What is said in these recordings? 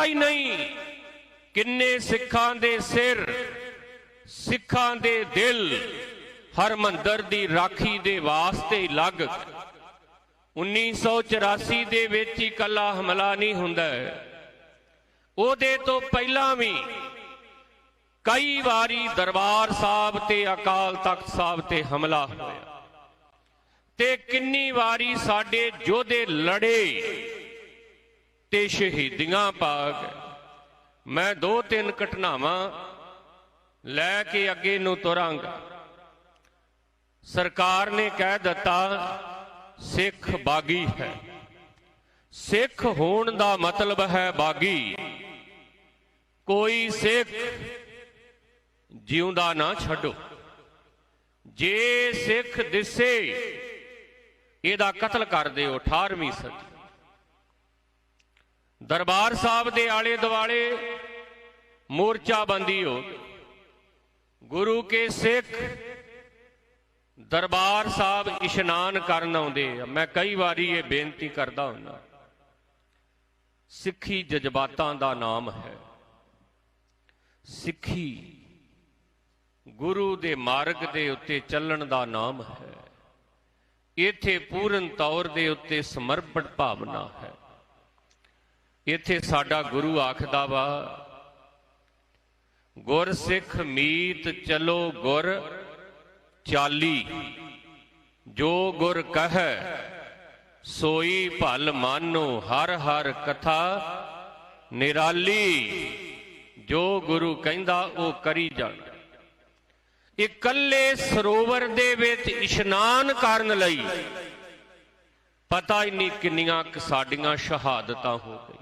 ਪਤਾ ਹੀ ਨਹੀਂ। ਕਿੰਨੇ ਸਿੱਖਾਂ ਦੇ ਸਿਰ, ਸਿੱਖਾਂ ਦੇ ਦਿਲ ਹਰਮੰਦਰ ਦੀ ਰਾਖੀ ਦੇ ਵਾਸਤੇ ਲੱਗ। 1984 ਦੇ ਵਿੱਚ ਹੀ ਕੱਲਾ ਹਮਲਾ ਨਹੀਂ ਹੁੰਦਾ। ਉਹਦੇ ਤੋਂ ਪਹਿਲਾਂ ਵੀ ਕਈ ਵਾਰੀ ਦਰਬਾਰ ਸਾਹਿਬ ਤੇ ਅਕਾਲ ਤਖਤ ਸਾਹਿਬ ਤੇ ਹਮਲਾ ਹੋਇਆ। ਤੇ ਕਿੰਨੀ ਵਾਰੀ ਸਾਡੇ ਯੋਧੇ ਲੜੇ। ਤੇ ਸ਼ਹੀਦੀਆਂ ਪਾ ਕੇ ਮੈਂ ਦੋ ਤਿੰਨ ਘਟਨਾਵਾਂ ਲੈ ਕੇ ਅੱਗੇ ਨੂੰ ਤੁਰਾਂਗਾ। ਸਰਕਾਰ ਨੇ ਕਹਿ ਦਿੱਤਾ, ਸਿੱਖ ਬਾਗੀ ਹੈ। ਸਿੱਖ ਹੋਣ ਦਾ ਮਤਲਬ ਹੈ ਬਾਗੀ। ਕੋਈ ਸਿੱਖ ਜਿਉਂਦਾ ਨਾ ਛੱਡੋ। ਜੇ ਸਿੱਖ ਦਿਸੇ, ਇਹਦਾ ਕਤਲ ਕਰ ਦਿਓ 18ਵੀਂ ਸਦੀ। ਦਰਬਾਰ ਸਾਹਿਬ ਦੇ ਆਲੇ ਦੁਆਲੇ ਮੋਰਚਾ ਮੋਰਚਾਬੰਦੀ ਹੋ ਗੁਰੂ ਕੇ ਸਿੱਖ ਦਰਬਾਰ ਸਾਹਿਬ ਇਸ਼ਨਾਨ ਕਰਨ ਆਉਂਦੇ ਆ। ਮੈਂ ਕਈ ਵਾਰੀ ਇਹ ਬੇਨਤੀ ਕਰਦਾ ਹੁੰਦਾ, ਸਿੱਖੀ ਜਜ਼ਬਾਤਾਂ ਦਾ ਨਾਮ ਹੈ। ਸਿੱਖੀ ਗੁਰੂ ਦੇ ਮਾਰਗ ਦੇ ਉੱਤੇ ਚੱਲਣ ਦਾ ਨਾਮ ਹੈ। ਇੱਥੇ ਪੂਰਨ ਤੌਰ ਦੇ ਉੱਤੇ ਸਮਰਪਣ ਭਾਵਨਾ ਹੈ। ਇੱਥੇ ਸਾਡਾ ਗੁਰੂ ਆਖਦਾ ਵਾ, ਗੁਰ ਸਿੱਖ ਮੀਤ ਚਲੋ ਗੁਰ ਚਾਲੀ, ਜੋ ਗੁਰ ਕਹੈ ਸੋਈ ਭਲ ਮਾਨੋ, ਹਰ ਹਰ ਕਥਾ ਨਿਰਾਲੀ, ਜੋ ਗੁਰੂ ਕਹਿੰਦਾ ਉਹ ਕਰੀ ਜਾਣ। ਇਕੱਲੇ ਸਰੋਵਰ ਦੇ ਵਿੱਚ ਇਸ਼ਨਾਨ ਕਰਨ ਲਈ ਪਤਾ ਹੀ ਨਹੀਂ ਕਿੰਨੀਆਂ ਸਾਡੀਆਂ ਸ਼ਹਾਦਤਾਂ ਹੋ ਗਈਆਂ।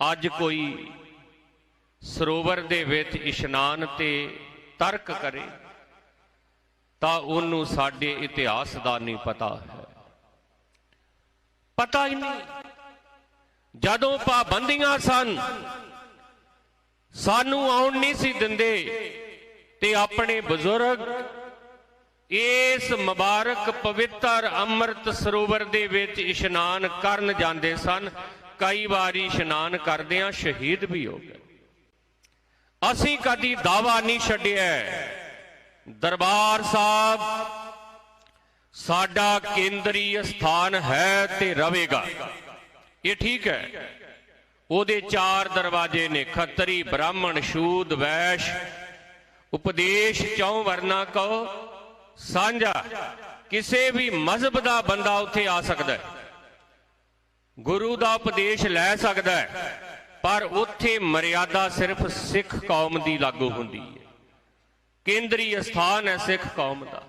ਅੱਜ ਕੋਈ ਸਰੋਵਰ ਦੇ ਵਿੱਚ ਇਸ਼ਨਾਨ ਤੇ ਤਰਕ ਕਰੇ, ਤਾਂ ਉਹਨੂੰ ਸਾਡੇ ਇਤਿਹਾਸ ਦਾ ਨਹੀਂ ਪਤਾ ਹੈ। ਪਤਾ ਹੀ ਨਹੀਂ। ਜਦੋਂ ਪਾਬੰਦੀਆਂ ਸਨ, ਸਾਨੂੰ ਆਉਣ ਨਹੀਂ ਸੀ ਦਿੰਦੇ ਤੇ ਆਪਣੇ ਬਜ਼ੁਰਗ ਇਸ ਮੁਬਾਰਕ ਪਵਿੱਤਰ ਅੰਮ੍ਰਿਤ ਸਰੋਵਰ ਦੇ ਵਿੱਚ ਇਸ਼ਨਾਨ ਕਰਨ ਜਾਂਦੇ ਸਨ। ਕਈ ਵਾਰੀ ਇਸ਼ਨਾਨ ਕਰਦਿਆਂ ਸ਼ਹੀਦ ਵੀ ਹੋ ਗਏ। ਅਸੀਂ ਕਦੀ ਦਾਵਾ ਨਹੀਂ ਛੱਡਿਆ। ਦਰਬਾਰ ਸਾਹਿਬ, ਸਾਡਾ ਕੇਂਦਰੀ ਸਥਾਨ ਹੈ ਤੇ ਰਹੇਗਾ ਇਹ ਠੀਕ ਹੈ। ਉਹਦੇ ਚਾਰ ਦਰਵਾਜ਼ੇ ਨੇ, ਖੱਤਰੀ, ਬ੍ਰਾਹਮਣ ਸ਼ੂਦ ਵੈਸ਼। ਉਪਦੇਸ਼ ਚੌ ਵਰਨਾ ਕੋ ਸਾਂਝਾ। ਕਿਸੇ ਵੀ ਮਜ਼ਹਬ ਦਾ ਬੰਦਾ ਉੱਥੇ ਆ ਸਕਦਾ ਹੈ। ਗੁਰੂ ਦਾ ਉਪਦੇਸ਼ ਲੈ ਸਕਦਾ ਹੈ, ਪਰ ਉੱਥੇ ਮਰਿਆਦਾ ਸਿਰਫ ਸਿੱਖ ਕੌਮ ਦੀ ਲਾਗੂ ਹੁੰਦੀ ਹੈ। ਕੇਂਦਰੀ ਸਥਾਨ ਹੈ ਸਿੱਖ ਕੌਮ ਦਾ।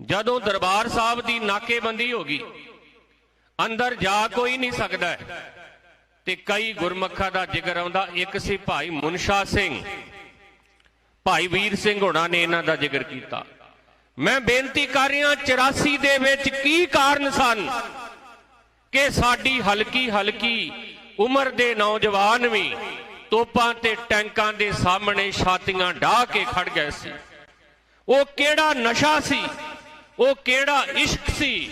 ਜਦੋਂ ਦਰਬਾਰ ਸਾਹਿਬ ਦੀ ਨਾਕੇਬੰਦੀ ਹੋ ਗਈ, ਅੰਦਰ ਜਾ ਕੋਈ ਨਹੀਂ ਸਕਦਾ ਤੇ ਕਈ ਗੁਰਮੱਖਾਂ ਦਾ ਜ਼ਿਕਰ ਆਉਂਦਾ, ਇੱਕ ਸੀ ਭਾਈ ਮੁਨਸ਼ਾ ਸਿੰਘ। ਭਾਈ ਵੀਰ ਸਿੰਘ ਹੋਣਾ ਨੇ ਇਹਨਾਂ ਦਾ ਜ਼ਿਕਰ ਕੀਤਾ। ਮੈਂ ਬੇਨਤੀ ਕਰ ਰਿਹਾ 84 ਦੇ ਵਿੱਚ ਕੀ ਕਾਰਨ ਸਨ? ਕਿ ਸਾਡੀ ਹਲਕੀ ਹਲਕੀ ਉਮਰ ਦੇ ਨੌਜਵਾਨ ਵੀ ਤੋਪਾਂ ਤੇ ਟੈਂਕਾਂ ਦੇ ਸਾਹਮਣੇ ਛਾਤੀਆਂ ਢਾ ਕੇ ਖੜ ਗਏ ਸੀ। ਉਹ ਕਿਹੜਾ ਨਸ਼ਾ ਸੀ? ਉਹ ਕਿਹੜਾ ਇਸ਼ਕ ਸੀ?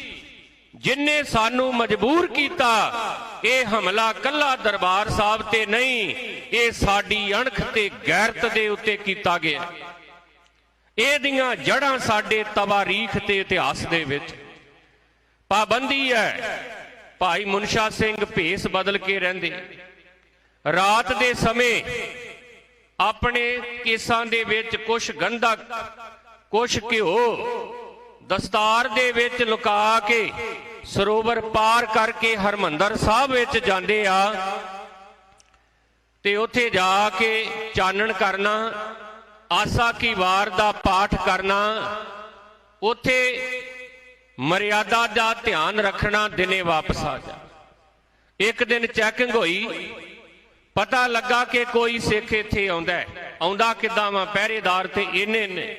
ਜਿਨਨੇ ਸਾਨੂੰ ਮਜਬੂਰ ਕੀਤਾ, ਇਹ ਹਮਲਾ ਕੱਲਾ ਦਰਬਾਰ ਸਾਹਿਬ ਤੇ ਨਹੀਂ, ਇਹ ਸਾਡੀ ਅਣਖ ਤੇ ਗੈਰਤ ਦੇ ਉੱਤੇ ਕੀਤਾ ਗਿਆ। ਇਹਦੀਆਂ ਜੜਾਂ ਸਾਡੇ ਤਵਾਰੀਖ ਤੇ ਇਤਿਹਾਸ ਦੇ ਵਿੱਚ। ਪਾਬੰਦੀ ਹੈ ਭਾਈ ਮੁਨਸ਼ਾ ਸਿੰਘ ਭੇਸ ਬਦਲ ਕੇ ਰਹਿੰਦੇ। ਰਾਤ ਦੇ ਸਮੇਂ ਆਪਣੇ ਕੇਸਾਂ ਦੇ ਵਿੱਚ ਕੁਛ ਗੰਧਕ ਕੁਛ ਘਿਓ ਦਸਤਾਰ ਦੇ ਵਿੱਚ ਲੁਕਾ ਕੇ ਸਰੋਵਰ ਪਾਰ ਕਰਕੇ ਹਰਮੰਦਰ ਸਾਹਿਬ ਵਿੱਚ ਜਾਂਦੇ ਆ ਤੇ ਉੱਥੇ ਜਾ ਕੇ ਚਾਨਣ ਕਰਨਾ, ਆਸਾ ਕੀ ਵਾਰ ਦਾ ਪਾਠ ਕਰਨਾ, ਉੱਥੇ ਮਰਿਆਦਾ ਦਾ ਧਿਆਨ ਰੱਖਣਾ ਦਿਨੇ ਵਾਪਸ ਆ ਜਾ। ਇੱਕ ਦਿਨ ਚੈਕਿੰਗ ਹੋਈ, ਪਤਾ ਲੱਗਾ ਕਿ ਕੋਈ ਸਿੱਖ ਇੱਥੇ ਆਉਂਦਾ ਆਉਂਦਾ ਕਿੱਦਾਂ ਵਾ? ਪਹਿਰੇਦਾਰ ਤੇ ਇਹਨੇ ਨੇ।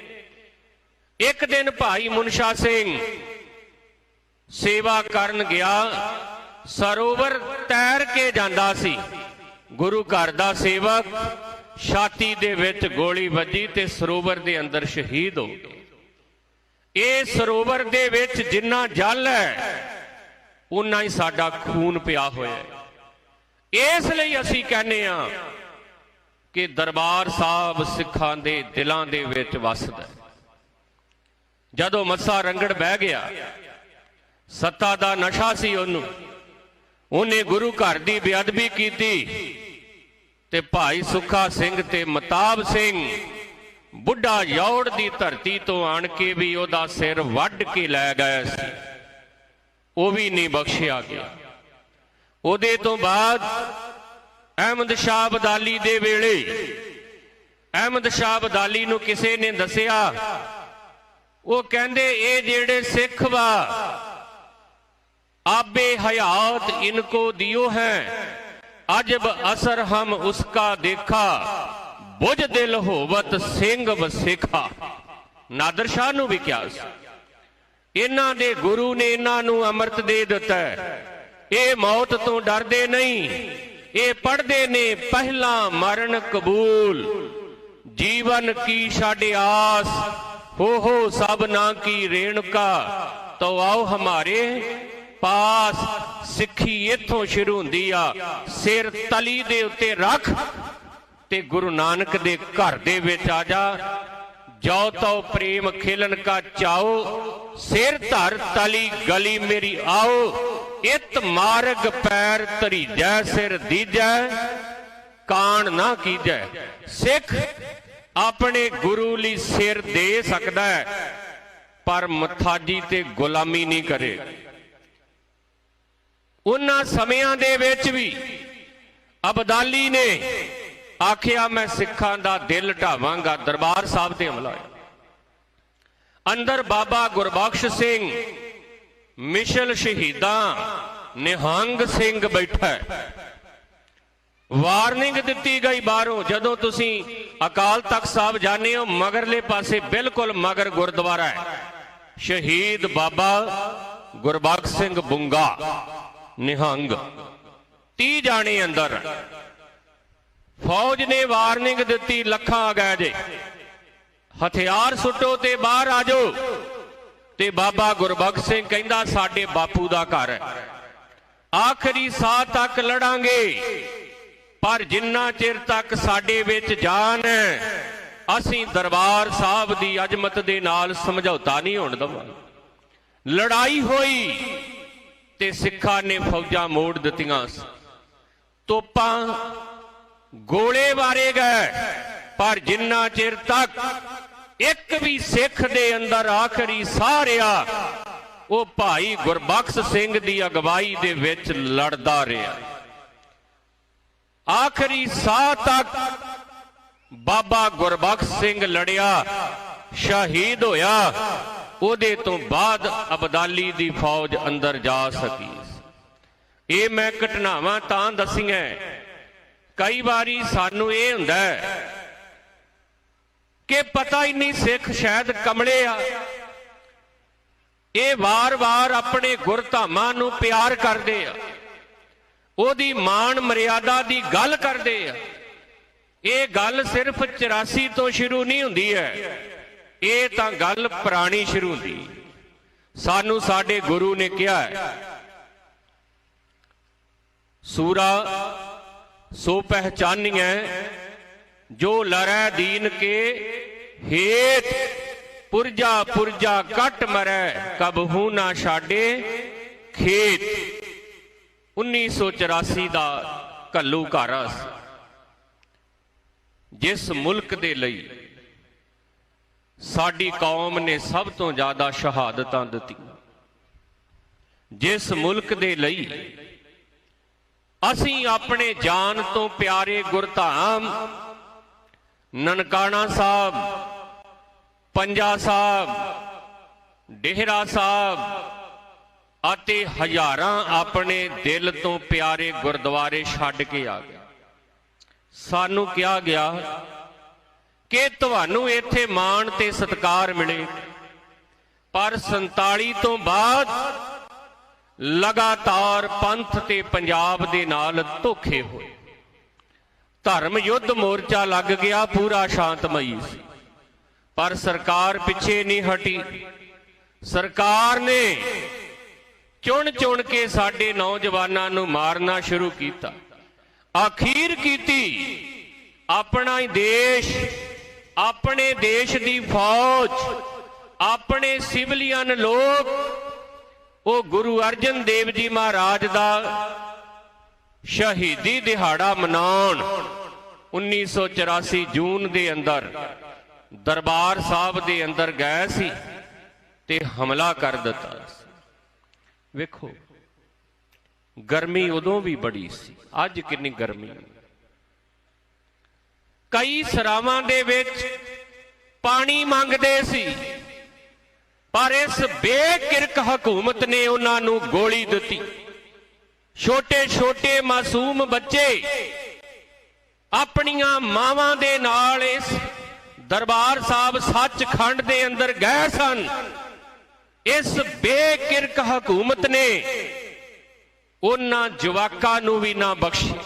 ਇੱਕ ਦਿਨ ਭਾਈ ਮੁਨਸ਼ਾ ਸਿੰਘ ਸੇਵਾ ਕਰਨ ਗਿਆ। ਸਰੋਵਰ ਤੈਰ ਕੇ ਜਾਂਦਾ ਸੀ। ਗੁਰੂ ਘਰ ਦਾ ਸੇਵਕ ਛਾਤੀ ਦੇ ਵਿੱਚ ਗੋਲੀ ਵੱਜੀ ਤੇ ਸਰੋਵਰ ਦੇ ਅੰਦਰ ਸ਼ਹੀਦ ਹੋ ਗਿਆ ਇਹ ਸਰੋਵਰ ਦੇ ਵਿੱਚ ਜਿੰਨਾ ਜਲ ਹੈ ਉਨਾ ਹੀ ਸਾਡਾ ਖੂਨ ਪਿਆ ਹੋਇਆ ਹੈ। ਇਸ ਲਈ ਅਸੀਂ ਕਹਿੰਦੇ ਆ ਕਿ ਦਰਬਾਰ ਸਾਹਿਬ ਸਿੱਖਾਂ ਦੇ ਦਿਲਾਂ ਦੇ ਵਿੱਚ ਵਸਦਾ ਜਦੋਂ ਮੱਸਾ ਰੰਗੜ ਬਹਿ ਗਿਆ, ਸੱਤਾ ਦਾ ਨਸ਼ਾ ਸੀ ਉਹਨੂੰ। ਉਹਨੇ ਗੁਰੂ ਘਰ ਦੀ ਬੇਅਦਬੀ ਕੀਤੀ ਤੇ ਭਾਈ ਸੁੱਖਾ ਸਿੰਘ ਤੇ ਮਤਾਬ ਸਿੰਘ ਬੁੱਢਾ ਯੌੜ ਦੀ ਧਰਤੀ ਤੋਂ ਆਣ ਕੇ ਵੀ ਉਹਦਾ ਸਿਰ ਵੱਢ ਕੇ ਲੈ ਗਿਆ ਸੀ। ਉਹ ਵੀ ਨਹੀਂ ਬਖਸ਼ਿਆ ਗਿਆ। ਉਹਦੇ ਤੋਂ ਬਾਅਦ ਅਹਿਮਦ ਸ਼ਾਹ ਬਦਾਲੀ ਦੇ ਵੇਲੇ ਅਹਿਮਦ ਸ਼ਾਹ ਬਦਾਲੀ ਨੂੰ ਕਿਸੇ ਨੇ ਦੱਸਿਆ, ਉਹ ਕਹਿੰਦੇ, ਇਹ ਜਿਹੜੇ ਸਿੱਖ ਵਾ ਆਬੇ ਹਯਾਤ ਇਨਕੋ ਦਿਓ ਹੈ। ਅਜਬ ਅਸਰ ਹਮ ਉਸਕਾ ਦੇਖਾ। ਬੁਝ ਦਿਲ ਹੋਵਤ ਸਿੰਘ ਵਸੇਖਾ। ਨਾਦਰ ਸ਼ਾਹ ਨੂੰ ਵੀ ਕਿਹਾ ਸੀ। ਇਹਨਾਂ ਦੇ ਗੁਰੂ ਨੇ ਇਹਨਾਂ ਨੂੰ ਅੰਮ੍ਰਿਤ ਦੇ ਦਿੱਤਾ ਇਹ ਮੌਤ ਤੋਂ ਡਰਦੇ ਨਹੀਂ। ਇਹ ਪੜਦੇ ਨੇ ਪਹਿਲਾ ਮਰਨ ਕਬੂਲ। ਜੀਵਨ ਕੀ ਸਾਡੇ ਆਸ। ਹੋ ਹੋ ਸਭ ਨਾ ਕੀ ਰੇਣਕਾ। ਤੋ ਆਓ ਹਮਾਰੇ ਪਾਸ। ਸਿੱਖੀ ਇਥੋਂ ਸ਼ੁਰੂ ਹੁੰਦੀ ਆ। ਸਿਰ ਤਲੀ ਦੇ ਉੱਤੇ ਰੱਖ। ਤੇ ਗੁਰੂ ਨਾਨਕ ਦੇ ਘਰ ਦੇ ਵਿੱਚ ਆ ਜਾ। ਜੋ ਤੋ ਪ੍ਰੇਮ ਖੇਲਣ ਕਾ ਚਾਓ। ਸਿਰ ਧਰ ਤਲੀ ਗਲੀ ਮੇਰੀ ਆਓ। ਇਤ ਮਾਰਗ ਪੈਰ ਧਰੀਜੈ, ਸਿਰ ਦੀਜੈ। ਕਾਣ ਨਾ ਕੀਜੈ। ਸਿੱਖ ਆਪਣੇ ਗੁਰੂ ਲਈ ਸਿਰ ਦੇ ਸਕਦਾ ਹੈ, ਪਰ ਮਥਾਜੀ ਤੇ ਗੁਲਾਮੀ ਨਹੀਂ ਕਰੇ। ਉਹਨਾਂ ਸਮਿਆਂ ਦੇ ਵਿੱਚ ਵੀ ਅਬਦਾਲੀ ਨੇ ਆਖਿਆ, ਮੈਂ ਸਿੱਖਾਂ ਦਾ ਦਿਲ ਢਾਵਾਂਗਾ। ਦਰਬਾਰ ਸਾਹਿਬ ਤੇ ਹਮਲਾ ਹੋਇਆ ਅੰਦਰ ਬਾਬਾ ਗੁਰਬਖਸ਼ ਸਿੰਘ, ਮਿਸ਼ਲ ਸ਼ਹੀਦਾਂ, ਨਿਹੰਗ ਸਿੰਘ ਬੈਠਾ ਹੈ। ਵਾਰਨਿੰਗ ਦਿੱਤੀ ਗਈ ਬਾਹਰੋਂ, ਜਦੋਂ ਤੁਸੀਂ ਅਕਾਲ ਤਖਤ ਸਾਹਿਬ ਜਾਣੇ ਹੋ, ਮਗਰਲੇ ਪਾਸੇ ਬਿਲਕੁਲ ਮਗਰ ਗੁਰਦੁਆਰਾ ਹੈ। ਸ਼ਹੀਦ ਬਾਬਾ ਗੁਰਬਖਸ਼ ਸਿੰਘ ਬੁੰਗਾ, ਨਿਹੰਗ। 30 ਜਾਣੇ ਅੰਦਰ ਫੌਜ ਨੇ ਵਾਰਨਿੰਗ ਦਿੱਤੀ, ਲੱਖਾਂ ਆ ਗਏ ਜੇ ਹਥਿਆਰ ਸੁੱਟੋ ਤੇ ਬਾਹਰ ਆ ਜਾਓ। ਤੇ ਬਾਬਾ ਗੁਰਬਖਸ਼ ਸਿੰਘ ਕਹਿੰਦਾ, ਸਾਡੇ ਬਾਪੂ ਦਾ ਘਰ ਹੈ। ਆਖਰੀ ਸਾਹ ਤੱਕ ਲੜਾਂਗੇ, ਪਰ ਜਿੰਨਾ ਚਿਰ ਤੱਕ ਸਾਡੇ ਵਿੱਚ ਜਾਨ ਹੈ, ਅਸੀਂ ਦਰਬਾਰ ਸਾਹਿਬ ਦੀ ਅਜਮਤ ਦੇ ਨਾਲ ਸਮਝੌਤਾ ਨਹੀਂ ਹੋਣ ਦਵਾਂਗੇ। ਲੜਾਈ ਹੋਈ ਤੇ ਸਿੱਖਾਂ ਨੇ ਫੌਜਾਂ ਮੋੜ ਦਿੱਤੀਆਂ। ਤੋਪਾਂ ਗੋਲੇ ਵਾਰੇ ਗਏ। ਪਰ ਜਿੰਨਾ ਚਿਰ ਤੱਕ ਇੱਕ ਵੀ ਸਿੱਖ ਦੇ ਅੰਦਰ ਆਖਰੀ ਸਾਹ ਰਿਹਾ, ਉਹ ਭਾਈ ਗੁਰਬਖਸ਼ ਸਿੰਘ ਦੀ ਅਗਵਾਈ ਦੇ ਵਿੱਚ ਲੜਦਾ ਰਿਹਾ। ਆਖਰੀ ਸਾਹ ਤੱਕ ਬਾਬਾ ਗੁਰਬਖਸ਼ ਸਿੰਘ ਲੜਿਆ, ਸ਼ਹੀਦ ਹੋਇਆ। ਉਹਦੇ ਤੋਂ ਬਾਅਦ ਅਬਦਾਲੀ ਦੀ ਫੌਜ ਅੰਦਰ ਜਾ ਸਕੀ। ਇਹ ਮੈਂ ਘਟਨਾਵਾਂ ਤਾਂ ਦਸੀਆਂ ਕਈ ਵਾਰੀ ਸਾਨੂੰ ਇਹ ਹੁੰਦਾ ਹੈ ਕਿ ਪਤਾ ਹੀ ਨਹੀਂ ਸਿੱਖ ਸ਼ਾਇਦ ਕਮਲੇ ਆ। ਇਹ ਵਾਰ-ਵਾਰ ਆਪਣੇ ਗੁਰਧਾਮਾਂ ਨੂੰ ਪਿਆਰ ਕਰਦੇ ਆ। ਉਹਦੀ ਮਾਣ ਮਰਿਆਦਾ ਦੀ ਗੱਲ ਕਰਦੇ ਆ। ਇਹ ਗੱਲ ਸਿਰਫ 84 ਤੋਂ ਸ਼ੁਰੂ ਨਹੀਂ ਹੁੰਦੀ ਹੈ। ਇਹ ਤਾਂ ਗੱਲ ਪੁਰਾਣੀ ਸ਼ੁਰੂ ਹੁੰਦੀ। ਸਾਨੂੰ ਸਾਡੇ ਗੁਰੂ ਨੇ ਕਿਹਾ ਸੂਰਾ ਸੋ ਪਹਿਚਾਨੀਐ ਜੋ ਲਰੈ ਦੀਨ ਕੇ ਹੇਤ ਪੁਰਜਾ ਪੁਰਜਾ ਕੱਟ ਮਰੈ ਕਬਹੂ ਨਾ ਛਾੜੇ ਖੇਤ। 1984 ਦਾ ਕੱਲੂ ਘਾਰਾ ਸੀ। ਜਿਸ ਮੁਲਕ ਦੇ ਲਈ ਸਾਡੀ ਕੌਮ ਨੇ ਸਭ ਤੋਂ ਜ਼ਿਆਦਾ ਸ਼ਹਾਦਤਾਂ ਦਿੱਤੀਆਂ। ਜਿਸ ਮੁਲਕ ਦੇ ਲਈ ਅਸੀਂ ਆਪਣੇ ਜਾਨ ਤੋਂ ਪਿਆਰੇ ਗੁਰਧਾਮ ਨਨਕਾਣਾ ਸਾਹਿਬ, ਪੰਜਾ ਸਾਹਿਬ, ਡੇਹਰਾ ਸਾਹਿਬ ਅਤੇ ਹਜ਼ਾਰਾਂ ਆਪਣੇ ਦਿਲ ਤੋਂ ਪਿਆਰੇ ਗੁਰਦੁਆਰੇ ਛੱਡ ਕੇ ਆ ਗਏ। ਸਾਨੂੰ ਕਿਹਾ ਗਿਆ ਕਿ ਤੁਹਾਨੂੰ ਇੱਥੇ ਮਾਣ ਤੇ ਸਤਿਕਾਰ ਮਿਲੇ, ਪਰ 47 ਤੋਂ ਬਾਅਦ ਲਗਾਤਾਰ ਪੰਥ ਤੇ ਪੰਜਾਬ ਦੇ ਨਾਲ ਧੋਖੇ ਹੋਏ। ਧਰਮ ਯੁੱਧ ਮੋਰਚਾ ਲੱਗ ਗਿਆ, ਪੂਰਾ ਸ਼ਾਂਤਮਈ ਸੀ। ਪਰ ਸਰਕਾਰ ਪਿੱਛੇ ਨਹੀਂ ਹਟੀ। ਸਰਕਾਰ ਨੇ ਚੁਣ ਚੁਣ ਕੇ ਸਾਡੇ ਨੌਜਵਾਨਾਂ ਨੂੰ ਮਾਰਨਾ ਸ਼ੁਰੂ ਕੀਤਾ। ਆਖੀਰ ਕੀਤੀ, ਆਪਣਾ ਹੀ ਦੇਸ਼, ਆਪਣੇ ਦੇਸ਼ ਦੀ ਫੌਜ, ਆਪਣੇ ਸਿਵਲੀਅਨ ਲੋਕ ਉਹ ਗੁਰੂ ਅਰਜਨ ਦੇਵ ਜੀ ਮਹਾਰਾਜ ਦਾ ਸ਼ਹੀਦੀ ਦਿਹਾੜਾ ਮਨਾਉਣ 1984 ਜੂਨ ਦੇ ਅੰਦਰ ਦਰਬਾਰ ਸਾਹਿਬ ਦੇ ਅੰਦਰ ਗਏ ਸੀ ਤੇ ਹਮਲਾ ਕਰ ਦਿੱਤਾ ਵੇਖੋ, ਗਰਮੀ ਉਦੋਂ ਵੀ ਬੜੀ ਸੀ, ਅੱਜ ਕਿੰਨੀ ਗਰਮੀ ਕਈ ਸਰਾਵਾਂ ਦੇ ਵਿੱਚ ਪਾਣੀ ਮੰਗਦੇ ਸੀ। ਪਰ ਇਸ ਬੇਕਿਰਕ ਹਕੂਮਤ ਨੇ ਉਹਨਾਂ ਨੂੰ ਗੋਲੀ ਦਿੱਤੀ। ਛੋਟੇ ਛੋਟੇ ਮਾਸੂਮ ਬੱਚੇ ਆਪਣੀਆਂ ਮਾਵਾਂ ਦੇ ਨਾਲ ਇਸ ਦਰਬਾਰ ਸਾਹਿਬ ਸੱਚਖੰਡ ਦੇ ਅੰਦਰ ਗਏ ਸਨ। ਇਸ ਬੇਕਿਰਕ ਹਕੂਮਤ ਨੇ ਉਹਨਾਂ ਜਵਾਕਾਂ ਨੂੰ ਵੀ ਨਾ ਬਖਸ਼ਿਆ।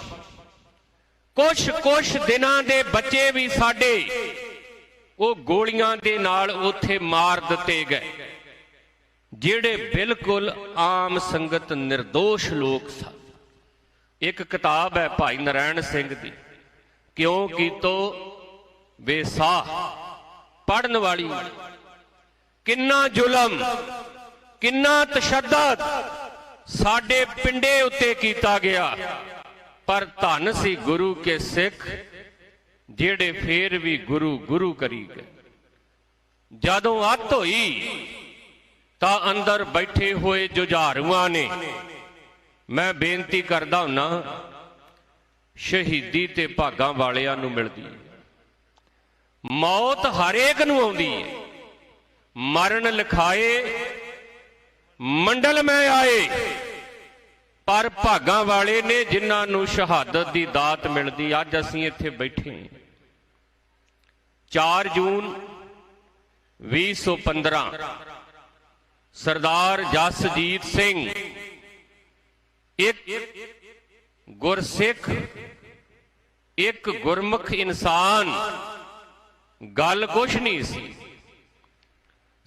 ਕੁਛ ਕੁਛ ਦਿਨਾਂ ਦੇ ਬੱਚੇ ਵੀ ਸਾਡੇ ਉਹ ਗੋਲੀਆਂ ਦੇ ਨਾਲ ਉੱਥੇ ਮਾਰ ਦਿੱਤੇ ਗਏ। ਜਿਹੜੇ ਬਿਲਕੁਲ ਆਮ ਸੰਗਤ નિર્ਦੋਸ਼ ਲੋਕ ਸਨ। ਇੱਕ ਕਿਤਾਬ ਹੈ ਭਾਈ ਨਰੈਣ ਸਿੰਘ ਦੀ, ਕਿਉਂ ਕੀਤੋ ਬੇਸਾਹ ਪੜਨ ਵਾਲੀ। ਕਿੰਨਾ ਜ਼ੁਲਮ, ਕਿੰਨਾ ਤਸ਼ੱਦਦ ਸਾਡੇ ਪਿੰਡੇ ਉੱਤੇ ਕੀਤਾ ਗਿਆ। ਪਰ ਧੰਨ ਸੀ ਗੁਰੂ ਕੇ ਸਿੱਖ ਜਿਹੜੇ ਫੇਰ ਵੀ ਗੁਰੂ ਗੁਰੂ ਕਰੀ ਗਏ। ਜਦੋਂ ਅੱਤ ਹੋਈ, ਤਾਂ ਅੰਦਰ ਬੈਠੇ ਹੋਏ ਜੁਝਾਰੂਆਂ ਨੇ, ਮੈਂ ਬੇਨਤੀ ਕਰਦਾ ਹੁੰਨਾ, ਸ਼ਹੀਦੀ ਤੇ ਭਾਗਾਂ ਵਾਲਿਆਂ ਨੂੰ ਮਿਲਦੀ ਹੈ। ਮੌਤ ਹਰੇਕ ਨੂੰ ਆਉਂਦੀ ਹੈ। ਮਰਨ ਲਿਖਾਏ, ਮੰਡਲ ਮੈਂ ਆਏ ਪਰ ਭਾਗਾਂ ਵਾਲੇ ਨੇ ਜਿਨ੍ਹਾਂ ਨੂੰ ਸ਼ਹਾਦਤ ਦੀ ਦਾਤ ਮਿਲਦੀ, ਅੱਜ ਅਸੀਂ ਇੱਥੇ ਬੈਠੇ ਹਾਂ। 4 ਜੂਨ 2015 ਸਰਦਾਰ ਜਸਜੀਤ ਸਿੰਘ, ਇੱਕ ਗੁਰਸਿੱਖ, ਇੱਕ ਗੁਰਮੁਖ ਇਨਸਾਨ, ਗੱਲ ਕੁਛ ਨਹੀਂ ਸੀ।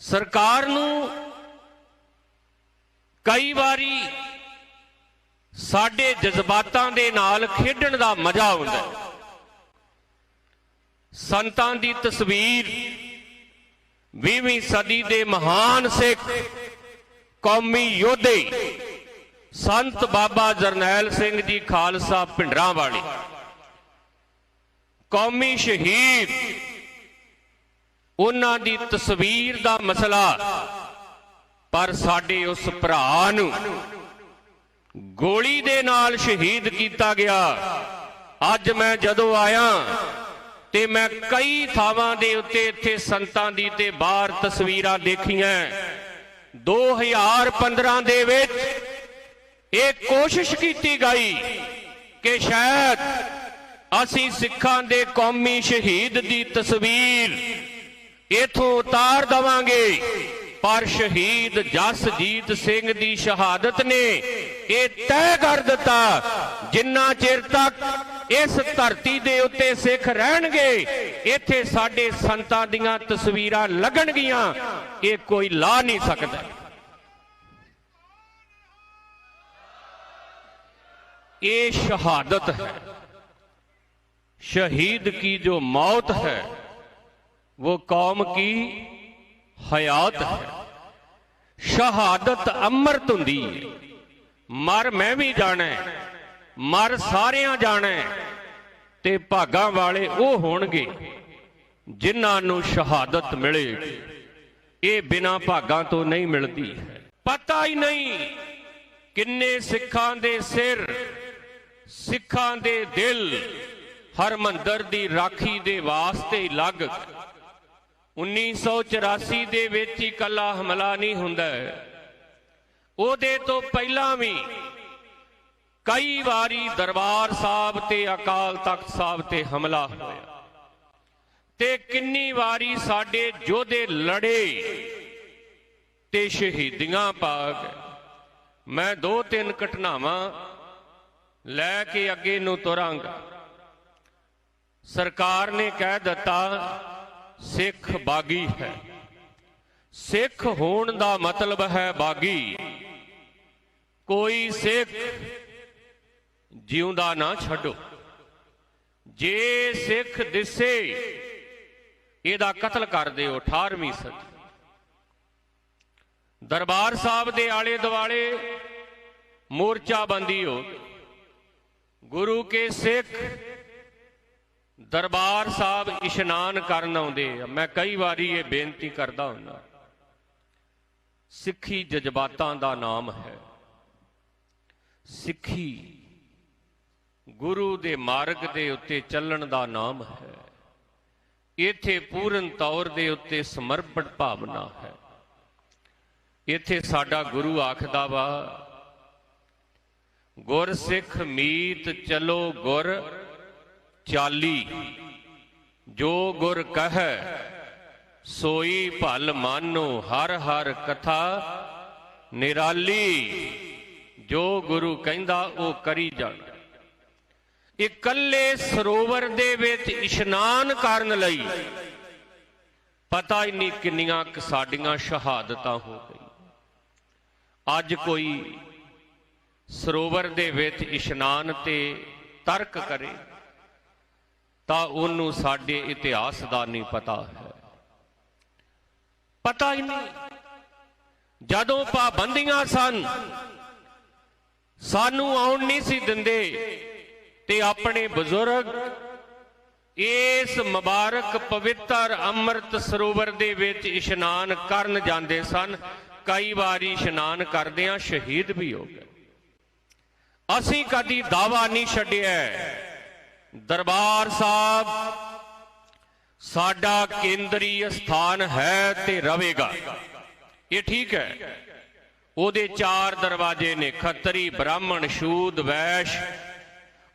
ਸਰਕਾਰ ਨੂੰ ਕਈ ਵਾਰੀ ਸਾਡੇ ਜਜ਼ਬਾਤਾਂ ਦੇ ਨਾਲ ਖੇਡਣ ਦਾ ਮਜ਼ਾ ਆਉਂਦਾ ਹੈ। ਸੰਤਾਂ ਦੀ ਤਸਵੀਰ 20ਵੀਂ ਸਦੀ ਦੇ ਮਹਾਨ ਸਿੱਖ ਕੌਮੀ ਯੋਧੇ ਸੰਤ ਬਾਬਾ ਜਰਨੈਲ ਸਿੰਘ ਜੀ ਖਾਲਸਾ ਭਿੰਡਰਾਂ ਵਾਲੇ, ਕੌਮੀ ਸ਼ਹੀਦ ਉਹਨਾਂ ਦੀ ਤਸਵੀਰ ਦਾ ਮਸਲਾ ਪਰ ਸਾਡੇ ਉਸ ਭਰਾ ਨੂੰ ਗੋਲੀ ਦੇ ਨਾਲ ਸ਼ਹੀਦ ਕੀਤਾ ਗਿਆ। ਅੱਜ ਮੈਂ ਜਦੋਂ ਆਇਆ ਤੇ ਮੈਂ ਕਈ ਥਾਵਾਂ ਦੇ ਉੱਤੇ ਇੱਥੇ ਸੰਤਾਂ ਦੀ ਤੇ ਬਾਹਰ ਤਸਵੀਰਾਂ ਦੇਖੀਆਂ। 2015 ਦੇ ਵਿੱਚ ਇਹ ਕੋਸ਼ਿਸ਼ ਕੀਤੀ ਗਈ ਕਿ ਸ਼ਾਇਦ ਅਸੀਂ ਸਿੱਖਾਂ ਦੇ ਕੌਮੀ ਸ਼ਹੀਦ ਦੀ ਤਸਵੀਰ ਇਥੋਂ ਉਤਾਰ ਦਵਾਂਗੇ। ਪਰ ਸ਼ਹੀਦ ਜਸਜੀਤ ਸਿੰਘ ਦੀ ਸ਼ਹਾਦਤ ਨੇ ਇਹ ਤੈਅ ਕਰ ਦਿੱਤਾ ਜਿੰਨਾ ਚਿਰ ਤੱਕ ਇਸ ਧਰਤੀ ਦੇ ਉੱਤੇ ਸਿੱਖ ਰਹਿਣਗੇ ਇੱਥੇ ਸਾਡੇ ਸੰਤਾਂ ਦੀਆਂ ਤਸਵੀਰਾਂ ਲੱਗਣਗੀਆਂ ਇਹ ਕੋਈ ਲਾ ਨਹੀਂ ਸਕਦਾ ये शहादत है शहीद की जो मौत है वो कौम की ਹਯਾਤ ਹੈ। ਸ਼ਹਾਦਤ ਅਮਰਤ ਹੁੰਦੀ ਹੈ। ਮਰ ਮੈਂ ਵੀ ਜਾਣਾ, ਮਰ ਸਾਰਿਆਂ ਜਾਣਾ, ਤੇ ਭਾਗਾ ਵਾਲੇ ਉਹ ਹੋਣਗੇ ਜਿਨ੍ਹਾਂ ਨੂੰ ਸ਼ਹਾਦਤ ਮਿਲੇ ਇਹ ਬਿਨਾ ਭਾਗਾ ਤੋਂ ਨਹੀਂ ਮਿਲਦੀ। ਪਤਾ ਹੀ ਨਹੀਂ ਕਿੰਨੇ ਸਿੱਖਾਂ ਦੇ ਸਿਰ, ਸਿੱਖਾਂ ਦੇ ਦਿਲ ਹਰਮੰਦਰ ਦੀ ਰਾਖੀ ਦੇ ਵਾਸਤੇ ਲੱਗ 1984 ਦੇ ਵਿੱਚ ਹੀ ਕੱਲਾ ਹਮਲਾ ਨਹੀਂ ਹੁੰਦਾ। ਉਹਦੇ ਤੋਂ ਪਹਿਲਾਂ ਵੀ ਕਈ ਵਾਰੀ ਦਰਬਾਰ ਸਾਹਿਬ ਤੇ ਅਕਾਲ ਤਖਤ ਸਾਹਿਬ ਤੇ ਹਮਲਾ ਹੋਇਆ। ਤੇ ਕਿੰਨੀ ਵਾਰੀ ਸਾਡੇ ਯੋਧੇ ਲੜੇ ਤੇ ਸ਼ਹੀਦੀਆਂ ਪਾ ਗਏ। ਮੈਂ ਦੋ ਤਿੰਨ ਘਟਨਾਵਾਂ ਲੈ ਕੇ ਅੱਗੇ ਨੂੰ ਤੁਰਾਂਗਾ। ਸਰਕਾਰ ਨੇ ਕਹਿ ਦਿੱਤਾ ਸਿੱਖ ਬਾਗੀ ਹੈ। ਸਿੱਖ ਹੋਣ ਦਾ ਮਤਲਬ ਹੈ ਬਾਗੀ। ਕੋਈ ਸਿੱਖ ਜਿਉਂਦਾ ਨਾ ਛੱਡੋ। ਜੇ ਸਿੱਖ ਦਿਸੇ, ਇਹਦਾ ਕਤਲ ਕਰ ਦਿਓ 18ਵੀਂ ਸਦੀ। ਦਰਬਾਰ ਸਾਹਿਬ ਦੇ ਆਲੇ ਦੁਆਲੇ ਮੋਰਚਾ ਬੰਦੀ ਹੋ। ਗੁਰੂ ਕੇ ਸਿੱਖ ਦਰਬਾਰ ਸਾਹਿਬ ਇਸ਼ਨਾਨ ਕਰਨ ਆਉਂਦੇ ਆ। ਮੈਂ ਕਈ ਵਾਰੀ ਇਹ ਬੇਨਤੀ ਕਰਦਾ ਹੁੰਦਾ। ਸਿੱਖੀ ਜਜ਼ਬਾਤਾਂ ਦਾ ਨਾਮ ਹੈ। ਸਿੱਖੀ ਗੁਰੂ ਦੇ ਮਾਰਗ ਦੇ ਉੱਤੇ ਚੱਲਣ ਦਾ ਨਾਮ ਹੈ। ਇੱਥੇ ਪੂਰਨ ਤੌਰ ਦੇ ਉੱਤੇ ਸਮਰਪਣ ਭਾਵਨਾ ਹੈ। ਇੱਥੇ ਸਾਡਾ ਗੁਰੂ ਆਖਦਾ ਵਾ ਗੁਰ ਸਿੱਖ ਮੀਤ ਚਲੋ ਗੁਰ ਚਾਲੀ, ਜੋ ਗੁਰ ਕਹੈ, ਸੋਈ ਭਲ ਮਾਨੋ ਹਰ ਹਰ ਕਥਾ। ਨਿਰਾਲੀ, ਜੋ ਗੁਰੂ ਕਹਿੰਦਾ ਉਹ ਕਰੀ ਜਾਣ। ਇਕੱਲੇ ਸਰੋਵਰ ਦੇ ਵਿੱਚ ਇਸ਼ਨਾਨ ਕਰਨ ਲਈ ਪਤਾ ਹੀ ਨਹੀਂ ਕਿੰਨੀਆਂ ਸਾਡੀਆਂ ਸ਼ਹਾਦਤਾਂ ਹੋ ਗਈਆਂ। ਅੱਜ ਕੋਈ ਸਰੋਵਰ ਦੇ ਵਿੱਚ ਇਸ਼ਨਾਨ ਤੇ ਤਰਕ ਕਰੇ। ਤਾਂ ਉਹਨੂੰ ਸਾਡੇ ਇਤਿਹਾਸ ਦਾ ਨਹੀਂ ਪਤਾ ਹੈ। ਪਤਾ ਹੀ ਨਹੀਂ। ਜਦੋਂ ਪਾਬੰਦੀਆਂ ਸਨ, ਸਾਨੂੰ ਆਉਣ ਨਹੀਂ ਸੀ ਦਿੰਦੇ ਤੇ ਆਪਣੇ ਬਜ਼ੁਰਗ ਇਸ ਮੁਬਾਰਕ ਪਵਿੱਤਰ ਅੰਮ੍ਰਿਤ ਸਰੋਵਰ ਦੇ ਵਿੱਚ ਇਸ਼ਨਾਨ ਕਰਨ ਜਾਂਦੇ ਸਨ। ਕਈ ਵਾਰੀ ਇਸ਼ਨਾਨ ਕਰਦਿਆਂ ਸ਼ਹੀਦ ਵੀ ਹੋ ਗਏ। ਅਸੀਂ ਕਦੀ ਦਾਵਾ ਨਹੀਂ ਛੱਡਿਆ ਦਰਬਾਰ ਸਾਹਿਬ, ਸਾਡਾ ਕੇਂਦਰੀ ਸਥਾਨ ਹੈ ਤੇ ਰਵੇਗਾ। ਇਹ ਠੀਕ ਹੈ। ਉਹਦੇ ਚਾਰ ਦਰਵਾਜ਼ੇ ਨੇ, ਖੱਤਰੀ, ਬ੍ਰਾਹਮਣ ਸ਼ੂਦ ਵੈਸ਼।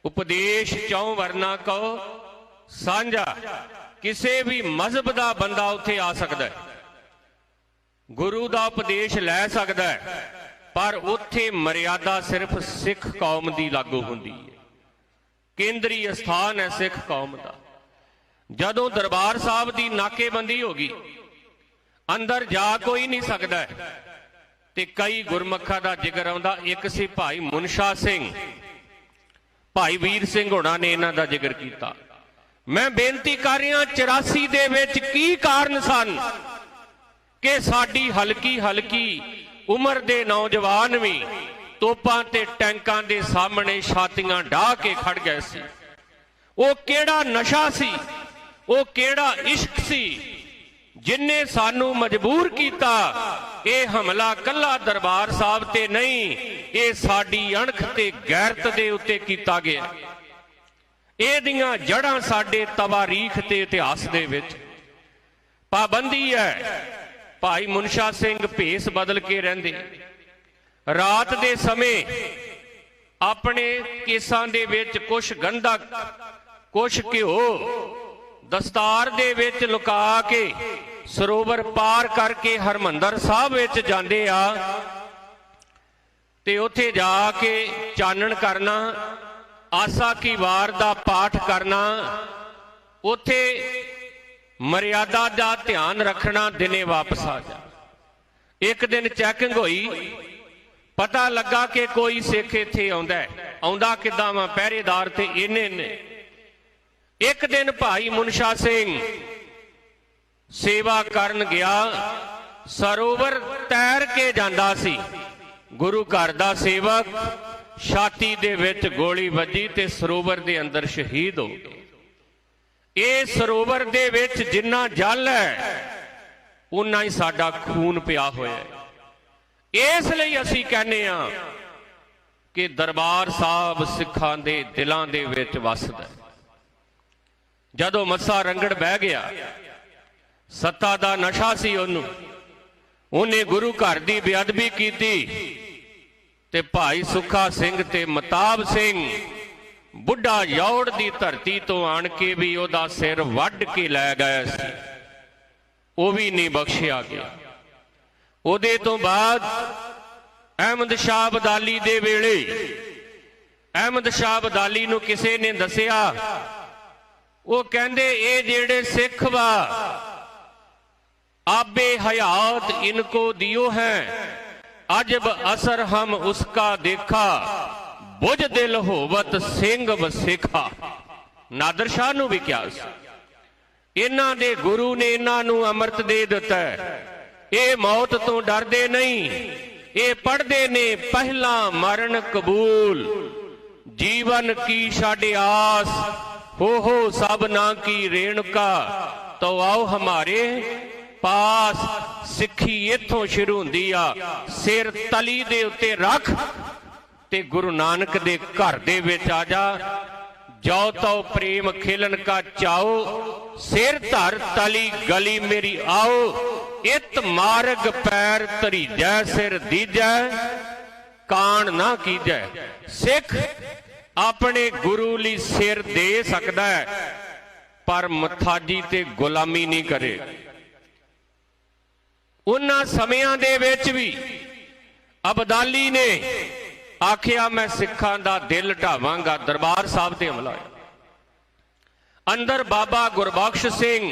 ਉਪਦੇਸ਼ ਚੌ ਵਰਨਾ ਕੋ ਸਾਂਝਾ। ਕਿਸੇ ਵੀ ਮਜ਼ਹਬ ਦਾ ਬੰਦਾ ਉੱਥੇ ਆ ਸਕਦਾ ਹੈ। ਗੁਰੂ ਦਾ ਉਪਦੇਸ਼ ਲੈ ਸਕਦਾ ਹੈ, ਪਰ ਉੱਥੇ ਮਰਿਆਦਾ ਸਿਰਫ ਸਿੱਖ ਕੌਮ ਦੀ ਲਾਗੂ ਹੁੰਦੀ ਹੈ। ਕੇਂਦਰੀ ਸਥਾਨ ਹੈ ਸਿੱਖ ਕੌਮ ਦਾ। ਜਦੋਂ ਦਰਬਾਰ ਸਾਹਿਬ ਦੀ ਨਾਕੇਬੰਦੀ ਹੋ ਗਈ, ਅੰਦਰ ਜਾ ਕੋਈ ਨਹੀਂ ਸਕਦਾ ਤੇ ਕਈ ਗੁਰਮੱਖਾਂ ਦਾ ਜ਼ਿਕਰ ਆਉਂਦਾ, ਇੱਕ ਸੀ ਭਾਈ ਮੁਨਸ਼ਾ ਸਿੰਘ। ਭਾਈ ਵੀਰ ਸਿੰਘ ਹੋਣਾ ਨੇ ਇਹਨਾਂ ਦਾ ਜ਼ਿਕਰ ਕੀਤਾ। ਮੈਂ ਬੇਨਤੀ ਕਰ ਰਿਹਾ 84 ਦੇ ਵਿੱਚ ਕੀ ਕਾਰਨ ਸਨ ਕਿ ਸਾਡੀ ਹਲਕੀ ਹਲਕੀ ਉਮਰ ਦੇ ਨੌਜਵਾਨ ਵੀ ਤੋਪਾਂ ਤੇ ਟੈਂਕਾਂ ਦੇ ਸਾਹਮਣੇ ਛਾਤੀਆਂ ਢਾ ਕੇ ਖੜ ਗਏ ਸੀ। ਉਹ ਕਿਹੜਾ ਨਸ਼ਾ ਸੀ? ਉਹ ਕਿਹੜਾ ਇਸ਼ਕ ਸੀ? ਜਿਨਨੇ ਸਾਨੂੰ ਮਜਬੂਰ ਕੀਤਾ, ਇਹ ਹਮਲਾ ਕੱਲਾ ਦਰਬਾਰ ਸਾਹਿਬ ਤੇ ਨਹੀਂ, ਇਹ ਸਾਡੀ ਅਣਖ ਤੇ ਗੈਰਤ ਦੇ ਉੱਤੇ ਕੀਤਾ ਗਿਆ। ਇਹਦੀਆਂ ਜੜਾਂ ਸਾਡੇ ਤਵਾਰੀਖ ਤੇ ਇਤਿਹਾਸ ਦੇ ਵਿੱਚ। ਪਾਬੰਦੀ ਹੈ। ਭਾਈ ਮੁਨਸ਼ਾ ਸਿੰਘ ਭੇਸ ਬਦਲ ਕੇ ਰਹਿੰਦੇ। ਰਾਤ ਦੇ ਸਮੇਂ ਆਪਣੇ ਕੇਸਾਂ ਦੇ ਵਿੱਚ ਕੁਛ ਗੰਧਕ ਕੁਛ ਘਿਓ ਦਸਤਾਰ ਦੇ ਵਿੱਚ ਲੁਕਾ ਕੇ ਸਰੋਵਰ ਪਾਰ ਕਰਕੇ ਹਰਮੰਦਰ ਸਾਹਿਬ ਵਿੱਚ ਜਾਂਦੇ ਆ ਤੇ ਉੱਥੇ ਜਾ ਕੇ ਚਾਨਣ ਕਰਨਾ, ਆਸਾ ਕੀ ਵਾਰ ਦਾ ਪਾਠ ਕਰਨਾ, ਉੱਥੇ ਮਰਿਆਦਾ ਦਾ ਧਿਆਨ ਰੱਖਣਾ ਦਿਨੇ ਵਾਪਸ ਆ ਜਾ। ਇੱਕ ਦਿਨ ਚੈਕਿੰਗ ਹੋਈ ਪਤਾ ਲੱਗਾ ਕਿ ਕੋਈ ਸਿੱਖ ਇੱਥੇ ਆਉਂਦਾ ਆਉਂਦਾ ਕਿੱਦਾਂ ਵਾ? ਪਹਿਰੇਦਾਰ ਤੇ ਇਹਨੇ ਨੇ। ਇੱਕ ਦਿਨ ਭਾਈ ਮੁਨਸ਼ਾ ਸਿੰਘ ਸੇਵਾ ਕਰਨ ਗਿਆ। ਸਰੋਵਰ ਤੈਰ ਕੇ ਜਾਂਦਾ ਸੀ। ਗੁਰੂ ਘਰ ਦਾ ਸੇਵਕ ਛਾਤੀ ਦੇ ਵਿੱਚ ਗੋਲੀ ਵੱਜੀ ਤੇ ਸਰੋਵਰ ਦੇ ਅੰਦਰ ਸ਼ਹੀਦ ਹੋ ਗਿਆ ਇਹ ਸਰੋਵਰ ਦੇ ਵਿੱਚ ਜਿੰਨਾ ਜਲ ਹੈ, ਉਨਾ ਹੀ ਸਾਡਾ ਖੂਨ ਪਿਆ ਹੋਇਆ ਹੈ। ਇਸ ਲਈ ਅਸੀਂ ਕਹਿੰਦੇ ਆ ਕਿ ਦਰਬਾਰ ਸਾਹਿਬ ਸਿੱਖਾਂ ਦੇ ਦਿਲਾਂ ਦੇ ਵਿੱਚ ਵਸਦਾ ਜਦੋਂ ਮੱਸਾ ਰੰਗੜ ਬਹਿ ਗਿਆ, ਸੱਤਾ ਦਾ ਨਸ਼ਾ ਸੀ ਉਹਨੂੰ। ਉਹਨੇ ਗੁਰੂ ਘਰ ਦੀ ਬੇਅਦਬੀ ਕੀਤੀ ਤੇ ਭਾਈ ਸੁੱਖਾ ਸਿੰਘ ਤੇ ਮਤਾਬ ਸਿੰਘ ਬੁੱਢਾ ਯੌੜ ਦੀ ਧਰਤੀ ਤੋਂ ਆਣ ਕੇ ਵੀ ਉਹਦਾ ਸਿਰ ਵੱਢ ਕੇ ਲੈ ਗਿਆ ਸੀ। ਉਹ ਵੀ ਨਹੀਂ ਬਖਸ਼ਿਆ ਗਿਆ। ਉਹਦੇ ਤੋਂ ਬਾਅਦ ਅਹਿਮਦ ਸ਼ਾਹ ਬਦਾਲੀ ਦੇ ਵੇਲੇ ਅਹਿਮਦ ਸ਼ਾਹ ਬਦਾਲੀ ਨੂੰ ਕਿਸੇ ਨੇ ਦੱਸਿਆ, ਉਹ ਕਹਿੰਦੇ, ਇਹ ਜਿਹੜੇ ਸਿੱਖ ਵਾ, ਆਬੇ ਹਯਾਤ ਇਨਕੋ ਦਿਓ ਹੈ, ਅਜਬ ਅਸਰ ਹਮ ਉਸਕਾ ਦੇਖਾ, ਬੁਝ ਦਿਲ ਹੋਵਤ ਸਿੰਘ ਵਸੇਖਾ। ਨਾਦਰ ਸ਼ਾਹ ਨੂੰ ਵੀ ਕਿਹਾ ਸੀ। ਇਹਨਾਂ ਦੇ ਗੁਰੂ ਨੇ ਇਹਨਾਂ ਨੂੰ ਅੰਮ੍ਰਿਤ ਦੇ ਦਿੱਤਾ ਇਹ ਮੌਤ ਤੋਂ ਡਰਦੇ ਨਹੀਂ। ਇਹ ਪੜਦੇ ਨੇ ਪਹਿਲਾ ਮਰਨ ਕਬੂਲ। ਜੀਵਨ ਕੀ ਛੱਡ ਆਸ, ਹੋ ਹੋ ਸਭ ਨਾ ਕੀ ਰੇਣਕਾ। ਤੋ ਆਓ ਹਮਾਰੇ ਪਾਸ ਸਿੱਖੀ ਇੱਥੋਂ ਸ਼ੁਰੂ ਹੁੰਦੀ ਆ। ਸਿਰ ਤਲੀ ਦੇ ਉੱਤੇ ਰੱਖ ਤੇ ਗੁਰੂ ਨਾਨਕ ਦੇ ਘਰ ਦੇ ਵਿੱਚ ਆ ਜਾ। ਜੋ ਤੋ ਪ੍ਰੇਮ ਖੇਲਨ ਕਾ ਚਾਓ ਸਿਰ ਧਰ ਤਲੀ ਗਲੀ ਮੇਰੀ ਆਓ ਇਤ ਮਾਰਗ ਪੈਰ ਧਰੀਜੈ, ਸਿਰ ਦੀਜੈ, ਕਾਣ ਨਾ ਕੀਜੈ। ਸਿੱਖ ਆਪਣੇ ਗੁਰੂ ਲਈ ਸਿਰ ਦੇ ਸਕਦਾ ਹੈ, ਪਰ ਮਥਾਜੀ ਤੇ ਗੁਲਾਮੀ ਨਹੀਂ ਕਰੇ। ਉਹਨਾਂ ਸਮਿਆਂ ਦੇ ਵਿੱਚ ਵੀ ਅਬਦਾਲੀ ਨੇ ਆਖਿਆ, ਮੈਂ ਸਿੱਖਾਂ ਦਾ ਦਿਲ ਢਾਵਾਂਗਾ। ਦਰਬਾਰ ਸਾਹਿਬ ਤੇ ਹਮਲਾ ਹੋਇਆ। ਅੰਦਰ ਬਾਬਾ ਗੁਰਬਖਸ਼ ਸਿੰਘ,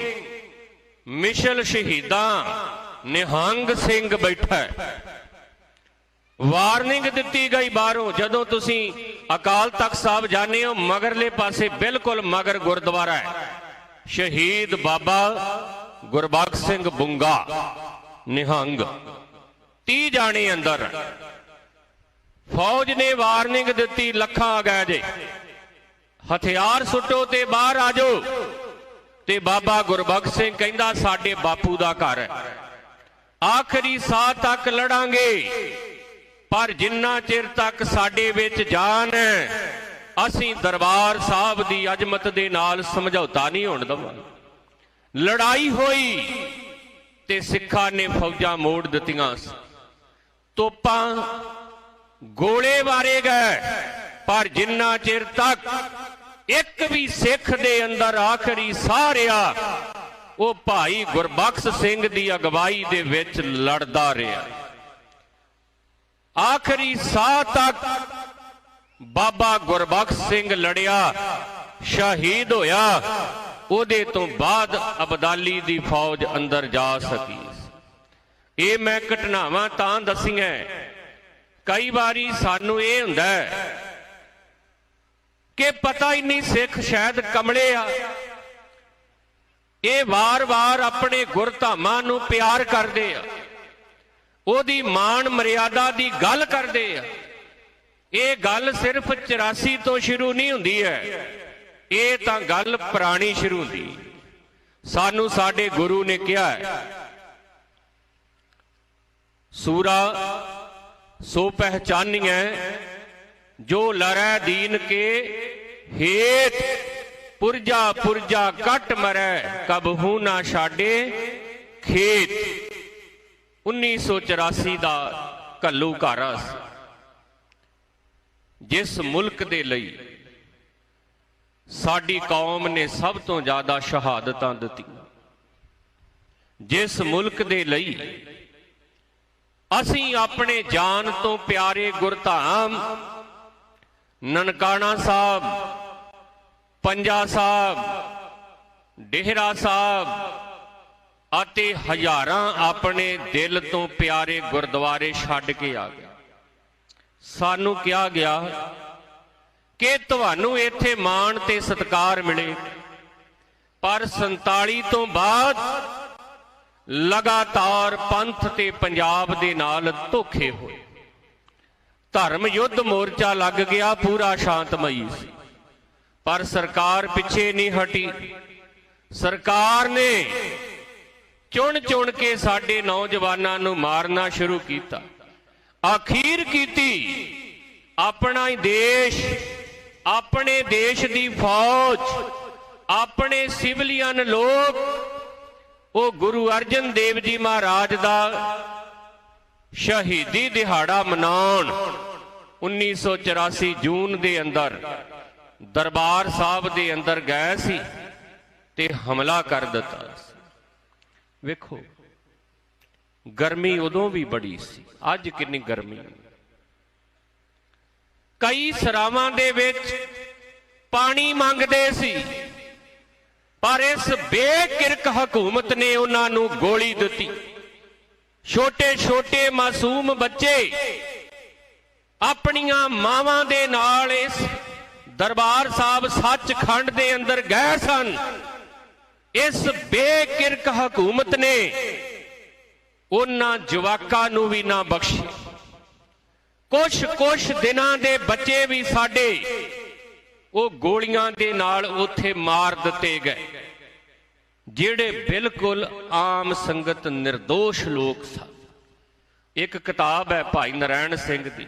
ਮਿਸ਼ਲ ਸ਼ਹੀਦਾਂ, ਨਿਹੰਗ ਸਿੰਘ ਬੈਠਾ ਹੈ। ਵਾਰਨਿੰਗ ਦਿੱਤੀ ਗਈ ਬਾਹਰੋਂ, ਜਦੋਂ ਤੁਸੀਂ ਅਕਾਲ ਤਖਤ ਸਾਹਿਬ ਜਾਣੇ ਹੋ, ਮਗਰਲੇ ਪਾਸੇ ਬਿਲਕੁਲ ਮਗਰ ਗੁਰਦੁਆਰਾ ਹੈ। ਸ਼ਹੀਦ ਬਾਬਾ ਗੁਰਬਖਸ਼ ਸਿੰਘ ਬੁੰਗਾ, ਨਿਹੰਗ। 30 ਜਾਣੇ ਅੰਦਰ। ਫੌਜ ਨੇ ਵਾਰਨਿੰਗ ਦਿੱਤੀ, ਲੱਖਾਂ ਆ ਗਏ ਜੇ ਹਥਿਆਰ ਸੁੱਟੋ ਤੇ ਬਾਹਰ ਆ ਜਾਓ। ਤੇ ਬਾਬਾ ਗੁਰਬਖਸ਼ ਸਿੰਘ ਕਹਿੰਦਾ, ਸਾਡੇ ਬਾਪੂ ਦਾ ਘਰ ਹੈ। ਆਖਰੀ ਸਾਹ ਤੱਕ ਲੜਾਂਗੇ। ਪਰ ਜਿੰਨਾ ਚਿਰ ਤੱਕ ਸਾਡੇ ਵਿੱਚ ਜਾਨ ਹੈ, ਅਸੀਂ ਦਰਬਾਰ ਸਾਹਿਬ ਦੀ ਅਜਮਤ ਦੇ ਨਾਲ ਸਮਝੌਤਾ ਨਹੀਂ ਹੋਣ ਦਵਾਂਗੇ। ਲੜਾਈ ਹੋਈ ਤੇ ਸਿੱਖਾਂ ਨੇ ਫੌਜਾਂ ਮੋੜ ਦਿੱਤੀਆਂ। ਤੋਪਾਂ ਗੋਲੇ ਵਾਰੇ ਗਏ। ਪਰ ਜਿੰਨਾ ਚਿਰ ਤੱਕ ਇੱਕ ਵੀ ਸਿੱਖ ਦੇ ਅੰਦਰ ਆਖਰੀ ਸਾਹ ਰਿਹਾ, ਉਹ ਭਾਈ ਗੁਰਬਖਸ਼ ਸਿੰਘ ਦੀ ਅਗਵਾਈ ਦੇ ਵਿੱਚ ਲੜਦਾ ਰਿਹਾ। ਆਖਰੀ ਸਾਹ ਤੱਕ ਬਾਬਾ ਗੁਰਬਖਸ਼ ਸਿੰਘ ਲੜਿਆ, ਸ਼ਹੀਦ ਹੋਇਆ। ਉਹਦੇ ਤੋਂ ਬਾਅਦ ਅਬਦਾਲੀ ਦੀ ਫੌਜ ਅੰਦਰ ਜਾ ਸਕੀ। ਇਹ ਮੈਂ ਘਟਨਾਵਾਂ ਤਾਂ ਦਸੀਆਂ ਕਈ ਵਾਰੀ ਸਾਨੂੰ ਇਹ ਹੁੰਦਾ ਹੈ ਕਿ ਪਤਾ ਹੀ ਨਹੀਂ ਸਿੱਖ ਸ਼ਾਇਦ ਕਮਲੇ ਆ। ਇਹ ਵਾਰ-ਵਾਰ ਆਪਣੇ ਗੁਰਧਾਮਾਂ ਨੂੰ ਪਿਆਰ ਕਰਦੇ ਆ। ਉਹਦੀ ਮਾਣ ਮਰਿਆਦਾ ਦੀ ਗੱਲ ਕਰਦੇ ਆ। ਇਹ ਗੱਲ ਸਿਰਫ 84 ਤੋਂ ਸ਼ੁਰੂ ਨਹੀਂ ਹੁੰਦੀ ਹੈ। ਇਹ ਤਾਂ ਗੱਲ ਪੁਰਾਣੀ ਸ਼ੁਰੂ ਹੁੰਦੀ। ਸਾਨੂੰ ਸਾਡੇ ਗੁਰੂ ਨੇ ਕਿਹਾ ਸੂਰਾ ਸੋ ਪਹਿਚਾਨੀਐ ਜੋ ਲਰੈ ਦੀਨ ਕੇ ਹੇਤ ਪੁਰਜਾ ਪੁਰਜਾ ਕਟ ਮਰੈ ਕਬਹੂ ਨਾ ਛਾੜੇ ਖੇਤ। 1984 ਦਾ ਕੱਲੂ ਘਾਰਾ ਸੀ। ਜਿਸ ਮੁਲਕ ਦੇ ਲਈ ਸਾਡੀ ਕੌਮ ਨੇ ਸਭ ਤੋਂ ਜ਼ਿਆਦਾ ਸ਼ਹਾਦਤਾਂ ਦਿੱਤੀਆਂ। ਜਿਸ ਮੁਲਕ ਦੇ ਲਈ ਅਸੀਂ ਆਪਣੇ ਜਾਨ ਤੋਂ ਪਿਆਰੇ ਗੁਰਧਾਮ, ਨਨਕਾਣਾ ਸਾਹਿਬ, ਪੰਜਾ ਸਾਹਿਬ, ਡੇਹਰਾ ਸਾਹਿਬ ਅਤੇ ਹਜ਼ਾਰਾਂ ਆਪਣੇ ਦਿਲ ਤੋਂ ਪਿਆਰੇ ਗੁਰਦੁਆਰੇ ਛੱਡ ਕੇ ਆ ਗਏ। ਸਾਨੂੰ ਕਿਹਾ ਗਿਆ ਕਿ ਤੁਹਾਨੂੰ ਇੱਥੇ ਮਾਣ ਤੇ ਸਤਿਕਾਰ ਮਿਲੇ, ਪਰ 47 ਤੋਂ ਬਾਅਦ ਲਗਾਤਾਰ ਪੰਥ ਤੇ ਪੰਜਾਬ ਦੇ ਨਾਲ ਧੋਖੇ ਹੋਏ। ਧਰਮ ਯੁੱਧ ਮੋਰਚਾ ਲੱਗ ਗਿਆ, ਪੂਰਾ ਸ਼ਾਂਤਮਈ ਸੀ। ਪਰ ਸਰਕਾਰ ਪਿੱਛੇ ਨਹੀਂ ਹਟੀ। ਸਰਕਾਰ ਨੇ ਚੁਣ ਚੁਣ ਕੇ ਸਾਡੇ ਨੌਜਵਾਨਾਂ ਨੂੰ ਮਾਰਨਾ ਸ਼ੁਰੂ ਕੀਤਾ। ਆਖੀਰ ਕੀਤੀ, ਆਪਣਾ ਹੀ ਦੇਸ਼, ਆਪਣੇ ਦੇਸ਼ ਦੀ ਫੌਜ, ਆਪਣੇ ਸਿਵਲੀਅਨ ਲੋਕ ਉਹ ਗੁਰੂ ਅਰਜਨ ਦੇਵ ਜੀ ਮਹਾਰਾਜ ਦਾ ਸ਼ਹੀਦੀ ਦਿਹਾੜਾ ਮਨਾਉਣ 1984 ਜੂਨ ਦੇ ਅੰਦਰ ਦਰਬਾਰ ਸਾਹਿਬ ਦੇ ਅੰਦਰ ਗਏ ਸੀ ਤੇ ਹਮਲਾ ਕਰ ਦਿੱਤਾ ਸੀ। ਵੇਖੋ, ਗਰਮੀ ਉਦੋਂ ਵੀ ਬੜੀ ਸੀ, ਅੱਜ ਕਿੰਨੀ ਗਰਮੀ ਕਈ ਸਰਾਵਾਂ ਦੇ ਵਿੱਚ ਪਾਣੀ ਮੰਗਦੇ ਸੀ। ਪਰ ਇਸ ਬੇਕਿਰਕ ਹਕੂਮਤ ਨੇ ਉਹਨਾਂ ਨੂੰ ਗੋਲੀ ਦਿੱਤੀ। ਛੋਟੇ ਛੋਟੇ ਮਾਸੂਮ ਬੱਚੇ ਆਪਣੀਆਂ ਮਾਵਾਂ ਦੇ ਨਾਲ ਇਸ ਦਰਬਾਰ ਸਾਹਿਬ ਸੱਚਖੰਡ ਦੇ ਅੰਦਰ ਗਏ ਸਨ। ਇਸ ਬੇਕਿਰਕ ਹਕੂਮਤ ਨੇ ਉਹਨਾਂ ਜਵਾਕਾਂ ਨੂੰ ਵੀ ਨਾ ਬਖਸ਼ਿਆ। ਕੁਛ ਕੁਛ ਦਿਨਾਂ ਦੇ ਬੱਚੇ ਵੀ ਸਾਡੇ ਉਹ ਗੋਲੀਆਂ ਦੇ ਨਾਲ ਉੱਥੇ ਮਾਰ ਦਿੱਤੇ ਗਏ। ਜਿਹੜੇ ਬਿਲਕੁਲ ਆਮ ਸੰਗਤ નિર્ਦੋਸ਼ ਲੋਕ ਸਨ। ਇੱਕ ਕਿਤਾਬ ਹੈ ਭਾਈ ਨਰੈਣ ਸਿੰਘ ਦੀ,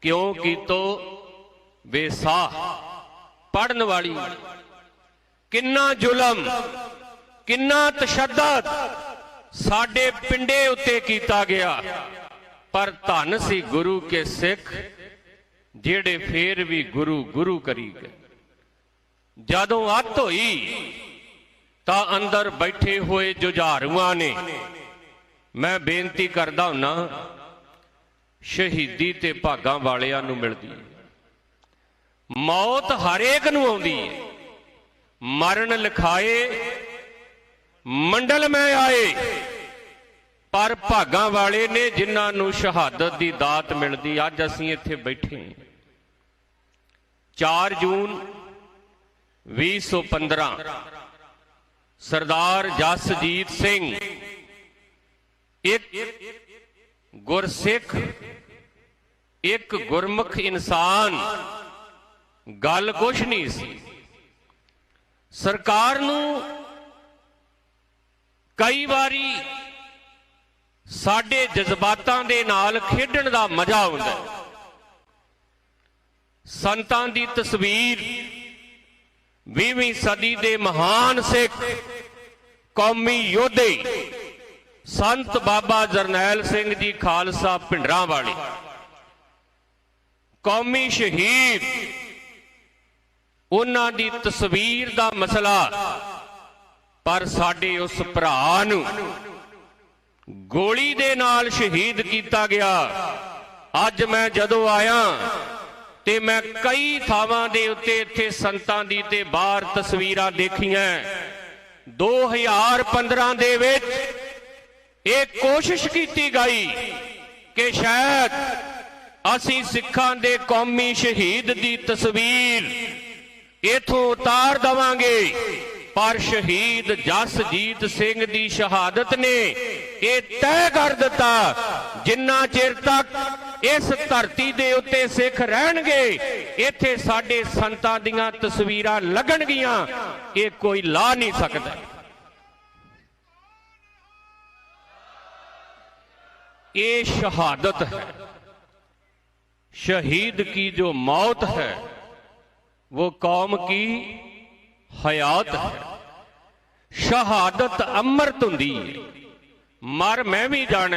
ਕਿਉਂ ਕੀਤੋ? ਬੇਸਾਹ ਪੜਨ ਵਾਲੀ, ਕਿੰਨਾ ਜ਼ੁਲਮ, ਕਿੰਨਾ ਤਸ਼ੱਦਦ ਸਾਡੇ ਪਿੰਡੇ ਉੱਤੇ ਕੀਤਾ ਗਿਆ। ਪਰ ਧੰਨ ਸੀ ਗੁਰੂ ਕੇ ਸਿੱਖ ਜਿਹੜੇ ਫੇਰ ਵੀ ਗੁਰੂ ਗੁਰੂ ਕਰੀ ਗਏ। ਜਦੋਂ ਅੱਤ ਹੋਈ, ਤਾਂ ਅੰਦਰ ਬੈਠੇ ਹੋਏ ਜੁਝਾਰੂਆਂ ਨੇ, ਮੈਂ ਬੇਨਤੀ ਕਰਦਾ ਹੁੰਨਾ, ਸ਼ਹੀਦੀ ਤੇ ਭਾਗਾਂ ਵਾਲਿਆਂ ਨੂੰ ਮਿਲਦੀ ਹੈ। ਮੌਤ ਹਰੇਕ ਨੂੰ ਆਉਂਦੀ ਹੈ। ਮਰਨ ਲਿਖਾਏ, ਮੰਡਲ ਮੈਂ ਆਏ। ਪਰ ਭਾਗਾਂ ਵਾਲੇ ਨੇ ਜਿਨ੍ਹਾਂ ਨੂੰ ਸ਼ਹਾਦਤ ਦੀ ਦਾਤ ਮਿਲਦੀ, ਅੱਜ ਅਸੀਂ ਇੱਥੇ ਬੈਠੇ ਹਾਂ। 4 ਜੂਨ 2015 ਸਰਦਾਰ ਜਸਜੀਤ ਸਿੰਘ। ਇੱਕ ਗੁਰਸਿੱਖ, ਇੱਕ ਗੁਰਮੁਖ ਇਨਸਾਨ। ਗੱਲ ਕੁਛ ਨਹੀਂ ਸੀ। ਸਰਕਾਰ ਨੂੰ ਕਈ ਵਾਰੀ ਸਾਡੇ ਜਜ਼ਬਾਤਾਂ ਦੇ ਨਾਲ ਖੇਡਣ ਦਾ ਮਜ਼ਾ ਆਉਂਦਾ ਹੈ। ਸੰਤਾਂ ਦੀ ਤਸਵੀਰ 20ਵੀਂ ਸਦੀ ਦੇ ਮਹਾਨ ਸਿੱਖ, ਕੌਮੀ ਯੋਧੇ, ਸੰਤ ਬਾਬਾ ਜਰਨੈਲ ਸਿੰਘ ਜੀ ਖਾਲਸਾ ਭਿੰਡਰਾਂ ਵਾਲੇ, ਕੌਮੀ ਸ਼ਹੀਦ। ਉਹਨਾਂ ਦੀ ਤਸਵੀਰ ਦਾ ਮਸਲਾ, ਪਰ ਸਾਡੇ ਉਸ ਭਰਾ ਨੂੰ ਗੋਲੀ ਦੇ ਨਾਲ ਸ਼ਹੀਦ ਕੀਤਾ ਗਿਆ। ਅੱਜ ਮੈਂ ਜਦੋਂ ਆਇਆ ਤੇ ਮੈਂ ਕਈ ਥਾਵਾਂ ਦੇ ਉੱਤੇ ਇੱਥੇ ਸੰਤਾਂ ਦੀ ਤੇ ਬਾਹਰ ਤਸਵੀਰਾਂ ਦੇਖੀਆਂ। 2015 ਦੇ ਵਿੱਚ ਇਹ ਕੋਸ਼ਿਸ਼ ਕੀਤੀ ਗਈ ਕਿ ਸ਼ਾਇਦ ਅਸੀਂ ਸਿੱਖਾਂ ਦੇ ਕੌਮੀ ਸ਼ਹੀਦ ਦੀ ਤਸਵੀਰ ਇਥੋਂ ਉਤਾਰ ਦਵਾਂਗੇ। ਪਰ ਸ਼ਹੀਦ ਜਸਜੀਤ ਸਿੰਘ ਦੀ ਸ਼ਹਾਦਤ ਨੇ ਇਹ ਤੈਅ ਕਰ ਦਿੱਤਾ, ਜਿੰਨਾ ਚਿਰ ਤੱਕ ਇਸ ਧਰਤੀ ਦੇ ਉੱਤੇ ਸਿੱਖ ਰਹਿਣਗੇ ਇੱਥੇ ਸਾਡੇ ਸੰਤਾਂ ਦੀਆਂ ਤਸਵੀਰਾਂ ਲੱਗਣਗੀਆਂ ਇਹ ਕੋਈ ਲਾ ਨਹੀਂ ਸਕਦਾ ये शहादत है शहीद की जो मौत है वो कौम की हयात है शहादत अमृत ਹੁੰਦੀ ਹੈ ਮਰ ਮੈਂ ਵੀ ਜਾਣਾ